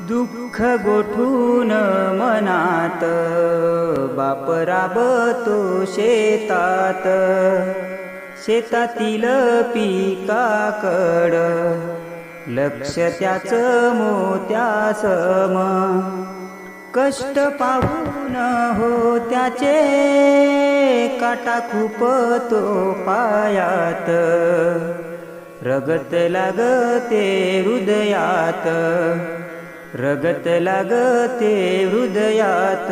दुःख गोठून मनात बाप राबतो शेतात. शेतातील पिकाकड लक्ष त्याच मोत्यासम. कष्ट पाहून हो त्याचे काटा खूप तो पायात. रगत लागते हृदयात. रगत लागते हृदयात.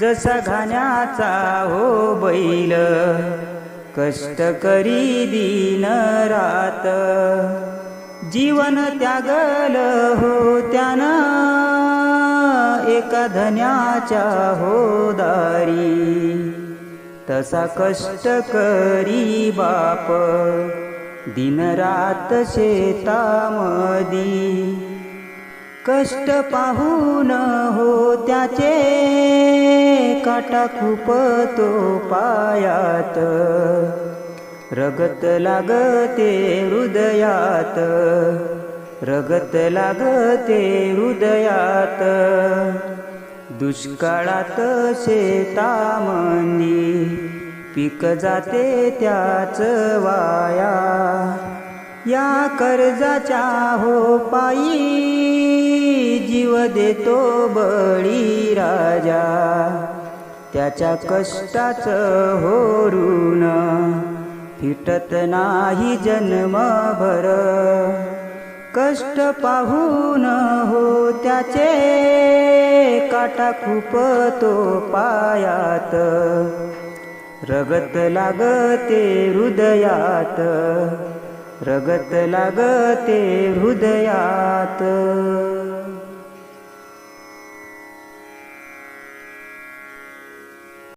जसा घाण्याचा हो बैल कष्ट करी दिन रात. जीवन त्यागल हो त्यानं एका धन्याच्या हो दारी. तसा कष्ट करी बाप दिन रात शेतामदी कष्ट पाहून हो त्याचे काटा खूप तो पायात. रगत लागते हृदयात रगत लागते हृदयात. दुष्काळात शेतामंदी पीक जाते त्याच वाया. या कर्जाच्या हो पायी जीव देतो बळी राजा. त्याच्या कष्टाचं हो ऋण फिटत नाही जन्मभर. कष्ट पाहून हो त्याचे काटा खूप तो पायात. रगत लागते हृदयात रगत लागते हृदयात.